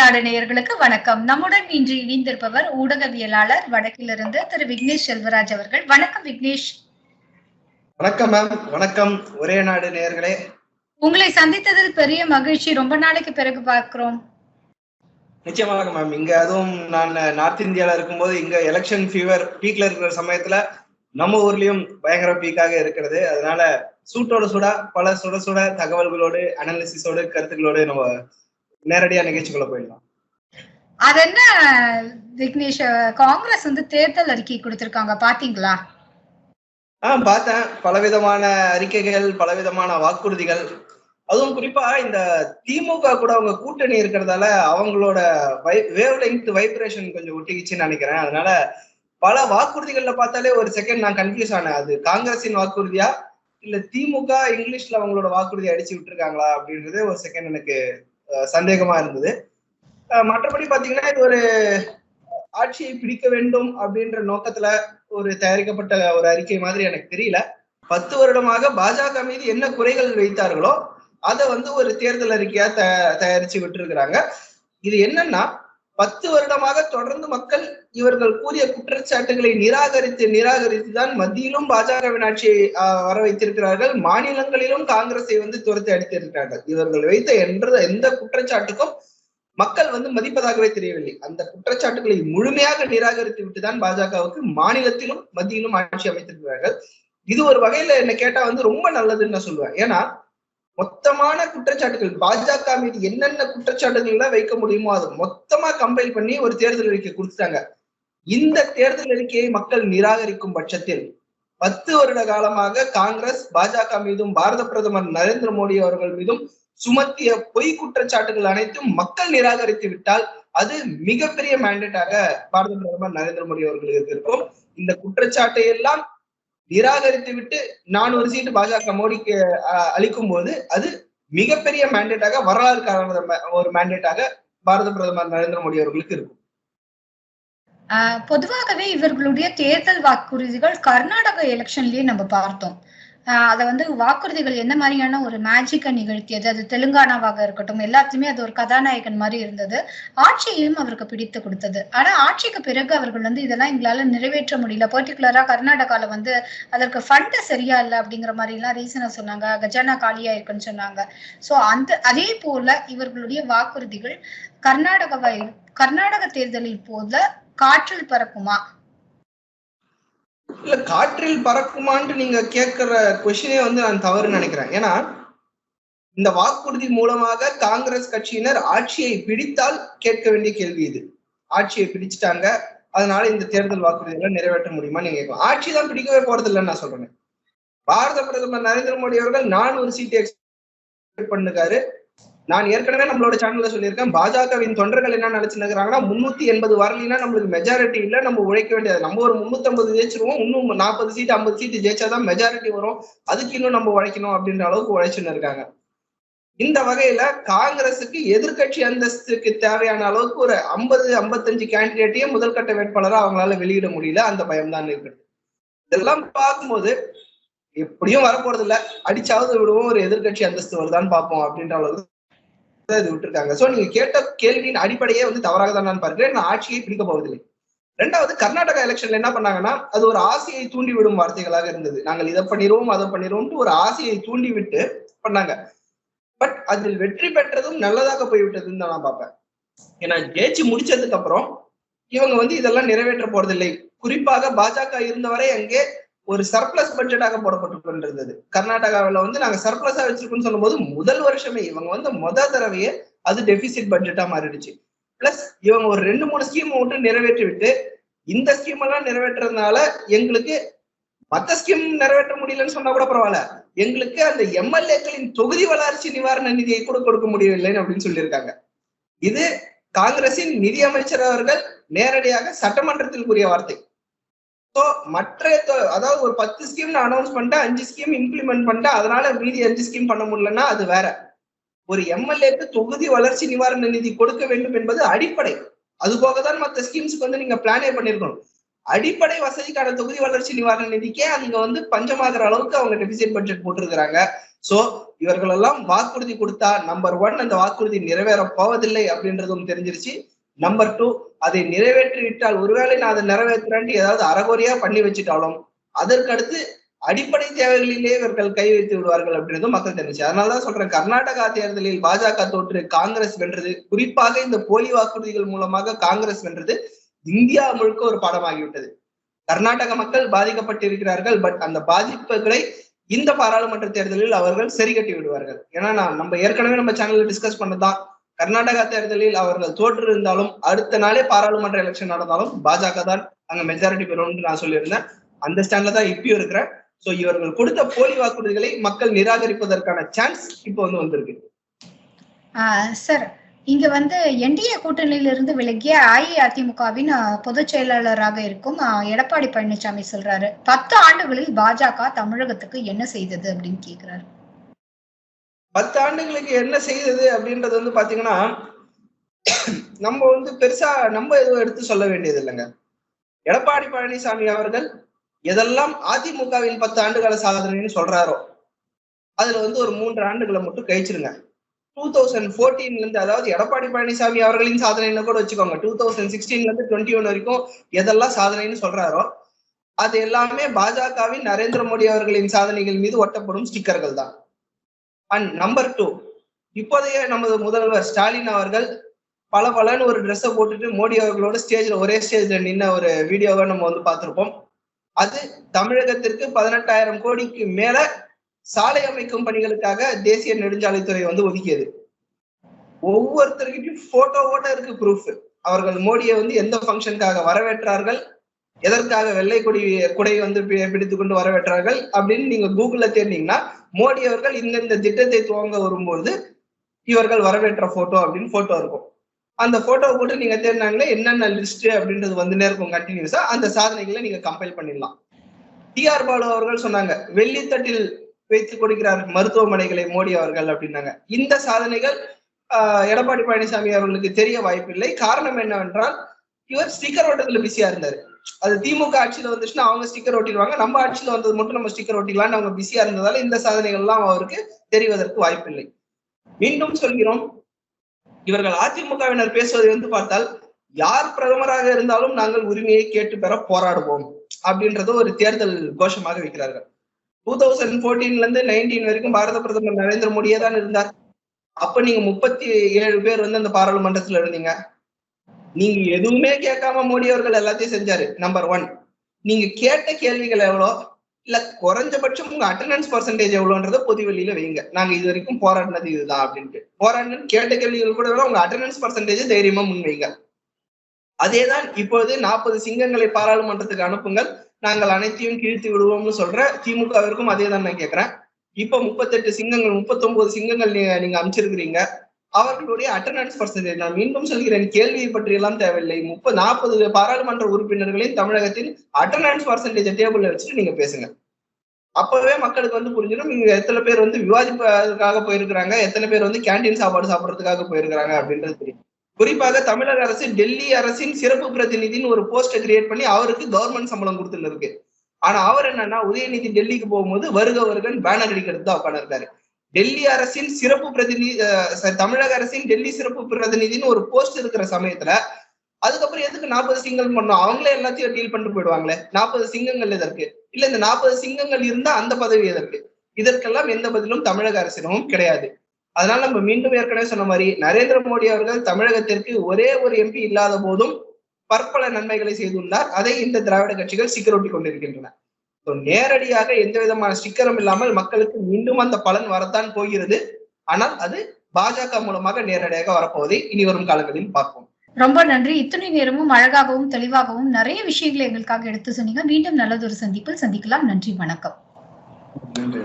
அன்பு ஒரே நாடு நேயர்களுக்கு வணக்கம். நம்முடன் இன்று இணைந்திருப்பவர் ஊடகவியலாளர் வடக்கிலிருந்து திரு விக்னேஷ் செல்வராஜ் அவர்கள். வணக்கம் விக்னேஷ். வணக்கம் மேம். வணக்கம். ஒரே நாடு நேயர்களே. உங்களை சந்தித்ததில் பெரிய மகிழ்ச்சி. ரொம்ப நாளைக்கு பிறகு பார்க்கிறோம். நிச்சயமாக மேம். இங்க அதுவும் நான் நார்த் இந்தியால இருக்கும்போது இங்க எலெக்ஷன் ஃபீவர் பீக்ல இருக்கிற சமயத்துல நம்ம ஊர்லயும் பயங்கர பீக்காக இருக்கிறது. அதனால சூட்டோட சுடா பல சுட சுட தகவல்களோடு அனாலிசிஸோடு கருத்துக்களோடு நம்ம நேரடியா நிகழ்ச்சிக்குள்ள போயிடலாம். அது என்ன விக்னேஷ் காங்கிரஸ் வந்து தேர்தல் அறிக்கை கொடுத்திருக்காங்க பாத்தீங்களா? ஆஹ் பார்த்தேன். பலவிதமான அறிக்கைகள் பலவிதமான வாக்குறுதிகள். அதுவும் குறிப்பா இந்த திமுக கூட அவங்க கூட்டணி இருக்கிறதால அவங்களோட வை வேவ் லெங்க் வைப்ரேஷன் கொஞ்சம் ஒட்டிக்கிச்சுன்னு நினைக்கிறேன். அதனால பல வாக்குறுதிகள்ல பார்த்தாலே ஒரு செகண்ட் நான் கன்ஃபியூஸ் ஆனேன். அது காங்கிரஸின் வாக்குறுதியா? இல்ல திமுக இங்கிலீஷ்ல அவங்களோட வாக்குறுதி அடிச்சு விட்டுருக்காங்களா அப்படின்றது ஒரு செகண்ட் எனக்கு சந்தேகமா இருந்தது. மற்றபடி பாத்தீங்கன்னா இது ஒரு ஆட்சியை பிடிக்க வேண்டும் அப்படின்ற நோக்கத்துல ஒரு தயாரிக்கப்பட்ட ஒரு அறிக்கை மாதிரி எனக்கு தெரியல. பத்து வருடமாக பாஜக மீது என்ன குறைகள் வைத்தார்களோ அதை வந்து ஒரு தேர்தல் அறிக்கையா த தயாரிச்சு விட்டுருக்கிறாங்க. இது என்னன்னா பத்து வருடமாக தொடர்ந்து மக்கள் இவர்கள் கூறிய குற்றச்சாட்டுகளை நிராகரித்து நிராகரித்து தான் மத்தியிலும் பாஜகவின் ஆட்சியை வர வைத்திருக்கிறார்கள் மாநிலங்களிலும் காங்கிரஸை வந்து துரத்தி அடித்திருக்கிறார்கள். இவர்கள் வைத்த என்ற எந்த குற்றச்சாட்டுக்கும் மக்கள் வந்து மதிப்பதாகவே தெரியவில்லை. அந்த குற்றச்சாட்டுகளை முழுமையாக நிராகரித்து விட்டுதான் பாஜகவுக்கு மாநிலத்திலும் மத்தியிலும் ஆட்சி அமைத்திருக்கிறார்கள். இது ஒரு வகையில என்ன கேட்டா வந்து ரொம்ப நல்லதுன்னு நான் சொல்லுவேன். ஏன்னா மொத்தமான குற்றச்சாட்டுகள் பாஜக மீது என்னென்ன குற்றச்சாட்டுகள் எல்லாம் வைக்க முடியுமோ அது மொத்தமா கம்பைல் பண்ணி ஒரு தேர்தல் அறிக்கை கொடுத்துட்டாங்க. இந்த தேர்தல் அறிக்கையை மக்கள் நிராகரிக்கும் பட்சத்தில் பத்து வருட காலமாக காங்கிரஸ் பாஜக மீதும் பாரத பிரதமர் நரேந்திர மோடி அவர்கள் மீதும் சுமத்திய பொய் குற்றச்சாட்டுகள் அனைத்தும் மக்கள் நிராகரித்து விட்டால் அது மிகப்பெரிய மேண்டேட்டாக பாரத பிரதமர் நரேந்திர மோடி அவர்களுக்கு இருக்கும். இந்த குற்றச்சாட்டை எல்லாம் நிராகரித்து விட்டு நானூறு சீட்டு பாஜக மோடிக்கு அஹ், அளிக்கும் போது அது மிகப்பெரிய மேண்டேட்டாக வரலாறு காரண ஒரு மேண்டேட்டாக பாரத பிரதமர் நரேந்திர மோடி அவர்களுக்கு இருக்கும். ஆஹ் பொதுவாகவே இவர்களுடைய தேர்தல் வாக்குறுதிகள் கர்நாடக எலெக்ஷன்லயே நம்ம பார்த்தோம். அதை வந்து வாக்குறுதிகள் எந்த மாதிரியான ஒரு மேஜிக்கை நிகழ்த்தியது? அது தெலுங்கானாவாக இருக்கட்டும் எல்லாத்துலயுமே அது ஒரு கதாநாயகன் மாதிரி இருந்தது. ஆட்சியையும் அவருக்கு பிடித்து கொடுத்தது. ஆனா ஆட்சிக்கு பிறகு அவர்கள் வந்து இதெல்லாம் எங்களால நிறைவேற்ற முடியல. பர்டிகுலரா கர்நாடகால வந்து அதற்கு ஃபண்ட் சரியா இல்லை அப்படிங்கிற மாதிரி எல்லாம் ரீசனை சொன்னாங்க. கஜானா காலியா இருக்குன்னு சொன்னாங்க. சோ அந்த அதே போல இவர்களுடைய வாக்குறுதிகள் கர்நாடகாவை கர்நாடக தேர்தலில் போல காற்றில் பறக்குமா? இல்ல காற்றில் பறக்குமான்ட்டு நீங்க கேட்கிற கொஸ்டினே வந்து நான் தவறுன்னு நினைக்கிறேன். ஏன்னா இந்த வாக்குறுதி மூலமாக காங்கிரஸ் கட்சியினர் ஆட்சியை பிடித்தால் கேட்க வேண்டிய கேள்வி இது. ஆட்சியை பிடிச்சிட்டாங்க அதனால இந்த தேர்தல் வாக்குறுதிகளை நிறைவேற்ற முடியுமா நீங்க கேட்கலாம். ஆட்சி தான் பிடிக்கவே போறது இல்லைன்னு நான் சொல்றேன். பாரத பிரதமர் நரேந்திர மோடி அவர்கள் நானூறு சீட்டு எக்ஸ்பெக்ட் பண்ணுக்காரு நான் ஏற்கனவே நம்மளோட சேனல்ல சொல்லியிருக்கேன். பாஜகவின் தொண்டர்கள் என்ன நினைச்சுக்கிறாங்கன்னா முன்னூத்தி எண்பது வரலைன்னா நம்மளுக்கு மெஜாரிட்டி இல்ல நம்ம உழைக்க வேண்டியது. நம்ம ஒரு முன்னூத்தி ஐம்பது ஜெயிச்சிருவோம் இன்னும் நாற்பது சீட் ஐம்பது சீட்டு ஜெயிச்சாதான் மெஜாரிட்டி வரும். அதுக்கு இன்னும் நம்ம உழைக்கணும் அப்படின்ற அளவுக்கு உழைச்சுன்னு இருக்காங்க இந்த வகையில காங்கிரசுக்கு எதிர்க்கட்சி அந்தஸ்துக்கு தேவையான அளவுக்கு ஒரு ஐம்பது ஐம்பத்தஞ்சு கேண்டிடேட்டையும் முதல் கட்ட அவங்களால வெளியிட முடியல. அந்த பயம்தான் இருக்குது இதெல்லாம் பார்க்கும்போது எப்படியும் வரப்போறது இல்ல அடிச்சாவது விடுவோம் ஒரு எதிர்க்கட்சி அந்தஸ்து வருதான்னு பார்ப்போம் அப்படின்ற அளவுக்கு இது விட்டுருக்காங்க. சோ நீங்க கேட்ட கேள்வியின் அடிப்படையே வந்து தவறாக தான் நான் பார்க்கிறேன் நான் ஆட்சியை பிடிக்க போவதில்லை. ரெண்டாவது கர்நாடகா எலெக்ஷன்ல என்ன பண்ணாங்கன்னா அது ஒரு ஆசையை தூண்டி விடும் வார்த்தைகளாக இருந்தது. நாங்கள் இதை பண்ணிடுவோம் அதை பண்ணிடுவோம்ட்டு ஒரு ஆசையை தூண்டி விட்டு பண்ணாங்க. பட் அதில் வெற்றி பெற்றதும் நல்லதாக போய்விட்டதுன்னு தான் நான் பார்ப்பேன். ஏன்னா ஜெயிச்சு முடிச்சதுக்கு அப்புறம் இவங்க வந்து இதெல்லாம் நிறைவேற்ற போறதில்லை. குறிப்பாக பாஜக இருந்தவரை அங்கே ஒரு சர்ப்ளஸ் பட்ஜெட்டாக போடப்பட்டு கொண்டிருந்தது கர்நாடகாவில் வந்து நாங்க சர்ப்ளஸா வச்சிருக்கோம்னு சொல்லும்போது முதல் வருஷமே இவங்க வந்து மொதல் தடவையே அது டெபிசிட் பட்ஜெட்டா மாறிடுச்சு. பிளஸ் இவங்க ஒரு ரெண்டு மூணு ஸ்கீம் மட்டும் நிறைவேற்றி விட்டு இந்த ஸ்கீம் எல்லாம் நிறைவேற்றுறதுனால எங்களுக்கு மத்த ஸ்கீம் நிறைவேற்ற முடியலன்னு சொன்னா கூட பரவாயில்ல. எங்களுக்கு அந்த எம்எல்ஏக்களின் தொகுதி வளர்ச்சி நிவாரண நிதியை கூட கொடுக்க முடியவில்லைன்னு அப்படின்னு சொல்லியிருக்காங்க. இது காங்கிரசின் நிதியமைச்சர் அவர்கள் நேரடியாக சட்டமன்றத்தில் கூறிய வார்த்தை. மற்ற தொ- அதாவது ஒரு பத்து ஸ்கீம் நான் அனௌன்ஸ் பண்ணிட்டேன் அஞ்சு ஸ்கீம் இம்ப்ளிமெண்ட் பண்ணிட்டு அதனால மீதி அஞ்சு ஸ்கீம் பண்ண முடியலன்னா அது வேற. ஒரு எம்எல்ஏக்கு தொகுதி வளர்ச்சி நிவாரண நிதி கொடுக்க வேண்டும் என்பது அடிப்படை. அது போக தான் மற்ற ஸ்கீம்ஸ்க்கு வந்து நீங்க பிளானே பண்ணிருக்கணும். அடிப்படை வசதிக்கான தொகுதி வளர்ச்சி நிவாரண நிதிக்கே அங்க வந்து பஞ்சமாகிற அளவுக்கு அவங்க டெபிசிட் பட்ஜெட் போட்டிருக்கிறாங்க. சோ இவர்கள் எல்லாம் வாக்குறுதி கொடுத்தா நம்பர் ஒன் அந்த வாக்குறுதி நிறைவேற போவதில்லை அப்படின்றதும் தெரிஞ்சிருச்சு. நம்பர் டூ அதை நிறைவேற்றி விட்டால் ஒருவேளை நான் அதை நிறைவேற்றுறேன் ஏதாவது அறகுறையா பண்ணி வச்சுட்டாலும் அதற்கடுத்து அடிப்படை தேவைகளிலே இவர்கள் கை வைத்து விடுவார்கள் அப்படின்றதும் மக்கள் தெரிஞ்சு அதனாலதான் சொல்றேன் கர்நாடகா தேர்தலில் பாஜக தோற்று காங்கிரஸ் வென்றது. குறிப்பாக இந்த போலி வாக்குறுதிகள் மூலமாக காங்கிரஸ் வென்றது இந்தியா முழுக்க ஒரு பாடமாகிவிட்டது. கர்நாடக மக்கள் பாதிக்கப்பட்டிருக்கிறார்கள் பட் அந்த பாதிப்புகளை இந்த பாராளுமன்ற தேர்தலில் அவர்கள் சரி கட்டி விடுவார்கள். ஏன்னா நான் நம்ம ஏற்கனவே நம்ம சேனல்ல டிஸ்கஸ் பண்ணதான் கர்நாடகா தேர்தலில் அவர்கள் தோற்று இருந்தாலும் அடுத்த நாளே பாராளுமன்ற எலெக்ஷன் நடந்தாலும் பாஜக தான் அங்க மெஜாரிட்டி பெறும்னு நான் சொல்லியிருந்தேன். அந்த ஸ்டாண்ட்ல தான் இப்பயும் இருக்கிறேன். சோ இவர்கள் கொடுத்த போலி வாக்குறுதிகளை மக்கள் நிராகரிப்பதற்கான சான்ஸ் இப்போ வந்து வந்திருக்கு. சார் இங்க வந்து என்டிஏ கூட்டணியிலிருந்து விலகிய அஇஅதிமுகவின் பொதுச் செயலாளராக இருக்கும் எடப்பாடி பழனிசாமி சொல்றாரு பத்து ஆண்டுகளில் பாஜக தமிழகத்துக்கு என்ன செய்தது அப்படின்னு கேக்குறாரு. பத்து ஆண்டுகளுக்கு என்ன செய்தது அப்படின்றது வந்து பாத்தீங்கன்னா நம்ம வந்து பெருசா நம்ம எதுவும் எடுத்து சொல்ல வேண்டியது இல்லைங்க. எடப்பாடி பழனிசாமி அவர்கள் எதெல்லாம் அதிமுகவின் பத்து ஆண்டுகால சாதனைன்னு சொல்றாரோ அதுல வந்து ஒரு மூன்று ஆண்டுகளை மட்டும் கழிச்சிருங்க. டூ தௌசண்ட் ஃபோர்டீன்ல இருந்து அதாவது எடப்பாடி பழனிசாமி அவர்களின் சாதனைன்னு கூட வச்சுக்கோங்க. டூ தௌசண்ட் சிக்ஸ்டீன்ல இருந்து டுவெண்ட்டி ஒன் வரைக்கும் எதெல்லாம் சாதனைன்னு சொல்றாரோ அது எல்லாமே பாஜகவின் நரேந்திர மோடி அவர்களின் சாதனைகள் மீது ஒட்டப்படும் ஸ்டிக்கர்கள் தான். அண்ட் நம்பர் டூ இப்போதைய நமது முதல்வர் ஸ்டாலின் அவர்கள் பல பலன்னு ஒரு ட்ரெஸ்ஸை போட்டுட்டு மோடி அவர்களோட ஸ்டேஜ்ல ஒரே ஸ்டேஜ்ல நின்ன ஒரு வீடியோவை நம்ம வந்து பார்த்துருப்போம். அது தமிழகத்திற்கு பதினெட்டாயிரம் கோடிக்கு மேல சாலை அமைக்கும் பணிகளுக்காக தேசிய நெடுஞ்சாலைத்துறை வந்து ஒதுக்கியது. ஒவ்வொருத்தருக்கிட்டையும் போட்டோவோட இருக்கு ப்ரூஃப் அவர்கள் மோடியை வந்து எந்த ஃபங்க்ஷனுக்காக வரவேற்றார்கள்? எதற்காக வெள்ளை கொடி குடை வந்து பிடித்து கொண்டு வரவேற்றார்கள்? அப்படின்னு நீங்க கூகுள்ல தேர்ந்தீங்கன்னா மோடி அவர்கள் இந்தந்த திட்டத்தை துவங்க வரும்போது இவர்கள் வரவேற்ற போட்டோ அப்படின்னு போட்டோ இருக்கும். அந்த போட்டோ போட்டு நீங்க தேடினாங்களே என்னென்ன லிஸ்ட் அப்படின்றது வந்துனே இருக்கும் கண்டினியூஸா அந்த சாதனைகளை நீங்க கம்பைல் பண்ணிடலாம். டிஆர் பாலு அவர்கள் சொன்னாங்க வெள்ளித்தட்டில் வைத்து கொடுக்கிறார் மருத்துவமனைகளை மோடி அவர்கள் அப்படின்னாங்க. இந்த சாதனைகள் எடப்பாடி பழனிசாமி அவர்களுக்கு தெரிய வாய்ப்பில்லை. காரணம் என்னவென்றால் இவர் ஸ்டிக்கர் ஓட்டத்துல பிஸியா இருந்தாரு. அது திமுக ஆட்சியில வந்துச்சுன்னா அவங்க ஸ்டிக்கர் ஒட்டிடுவாங்க. நம்ம ஆட்சியில வந்தது மட்டும் நம்ம ஸ்டிக்கர் ஒட்டிக்கலாம்னு அவங்க பிஸியா இருந்ததால இந்த சாதனைகள் எல்லாம் அவருக்கு தெரிவதற்கு வாய்ப்பில்லை. மீண்டும் சொல்கிறோம். இவர்கள் அதிமுகவினர் பேசுவதை வந்து பார்த்தால் யார் பிரதமராக இருந்தாலும் நாங்கள் உரிமையை கேட்டு பெற போராடுவோம் அப்படின்றத ஒரு தேர்தல் கோஷமாக வைக்கிறார்கள். டூ தௌசண்ட் போர்டீன்ல இருந்து நைன்டீன் வரைக்கும் பாரத பிரதமர் நரேந்திர மோடியே தான் இருந்தார். அப்ப நீங்க முப்பத்தி ஏழு பேர் வந்து அந்த பாராளுமன்றத்துல இருந்தீங்க. நீங்க எதுவுமே கேட்காம மோடி அவர்கள் எல்லாத்தையும் செஞ்சாரு நம்பர் ஒன் நீங்க கேட்ட கேள்விகள் எவ்வளோ? இல்ல குறைஞ்சபட்சம் உங்க அட்டண்டன்ஸ் பர்சன்டேஜ் எவ்வளோன்றத பொது வெளியில வைங்க. நாங்க இது வரைக்கும் போராடினது இதுதான் அப்படின்ட்டு. போராடினு கேட்ட கேள்விகள் கூட உங்க அட்டண்டன்ஸ் பர்சன்டேஜ் தைரியமா முன்வைங்க. அதேதான் இப்பொழுது நாற்பது சிங்கங்களை பாராளுமன்றத்துக்கு அனுப்புங்கள். நாங்கள் அனைத்தையும் கிழித்து விடுவோம்னு சொல்ற திமுகவிற்கும் அதே தான் நான் கேட்கிறேன் இப்ப முப்பத்தெட்டு சிங்கங்கள் முப்பத்தொன்பது சிங்கங்கள் நீங்க அனுப்பிச்சிருக்கிறீங்க. அவர்களுடைய அட்டண்டன்ஸ் பர்சன்டேஜ் நான் மீண்டும் சொல்கிறேன் கேள்வியை பற்றி எல்லாம் தேவையில்லை. முப்பது நாற்பது பாராளுமன்ற உறுப்பினர்களின் தமிழகத்தின் அட்டண்டன்ஸ் பர்சன்டேஜ் டேபிள்ல வச்சுட்டு நீங்க பேசுங்க. அப்பவே மக்களுக்கு வந்து புரிஞ்சிடும். இங்க எத்தனை பேர் வந்து விவாதிப்பதற்காக போயிருக்கிறாங்க எத்தனை பேர் வந்து கேண்டீன் சாப்பாடு சாப்பிடறதுக்காக போயிருக்கிறாங்க அப்படின்றது தெரியும் குறிப்பாக தமிழக அரசு டெல்லி அரசின் சிறப்பு பிரதிநிதின்னு ஒரு போஸ்டை கிரியேட் பண்ணி அவருக்கு கவர்மெண்ட் சம்பளம் கொடுத்துன்னு இருக்கு. ஆனா அவர் என்னன்னா உதயநிதி டெல்லிக்கு போகும்போது வருக வருகன் பேனர் அடிக்கிறது தான் உட்காந்துருக்காரு டெல்லி அரசின் சிறப்பு பிரதிநிதி தமிழக அரசின் டெல்லி சிறப்பு பிரதிநிதின்னு ஒரு போஸ்ட் இருக்கிற சமயத்துல அதுக்கப்புறம் எதுக்கு நாற்பது சிங்கம் பண்ணோம்? அவங்களே எல்லாத்தையும் டீல் பண்ணிட்டு போயிடுவாங்களே? நாற்பது சிங்கங்கள் எதற்கு? இல்ல இந்த நாற்பது சிங்கங்கள் இருந்தா அந்த பதவி எதற்கு? இதற்கெல்லாம் எந்த பதிலும் தமிழக அரசிடமும் கிடையாது. அதனால நம்ம மீண்டும் ஏற்கனவே சொன்ன மாதிரி நரேந்திர மோடி அவர்கள் தமிழகத்திற்கு ஒரே ஒரு எம்பி இல்லாத போதும் பற்பல நன்மைகளை செய்துள்ளார். அதை இந்த திராவிட கட்சிகள் சிக்கரொட்டி கொண்டிருக்கின்றன. நேரடியாக எந்த விதமான ஸ்டிக்கரும் இல்லாமல் மக்களுக்கு மீண்டும் அந்த பலன் வரத்தான் போகிறது. ஆனால் அது பாஜக மூலமாக நேரடியாக வரப்போவதை இனி வரும் காலங்களில் பார்ப்போம். ரொம்ப நன்றி. இத்தனை நேரமும் அழகாகவும் தெளிவாகவும் நிறைய விஷயங்களை எங்களுக்காக எடுத்து சொன்னீங்க. மீண்டும் நல்லதொரு சந்திப்பில் சந்திக்கலாம். நன்றி வணக்கம். நன்றி.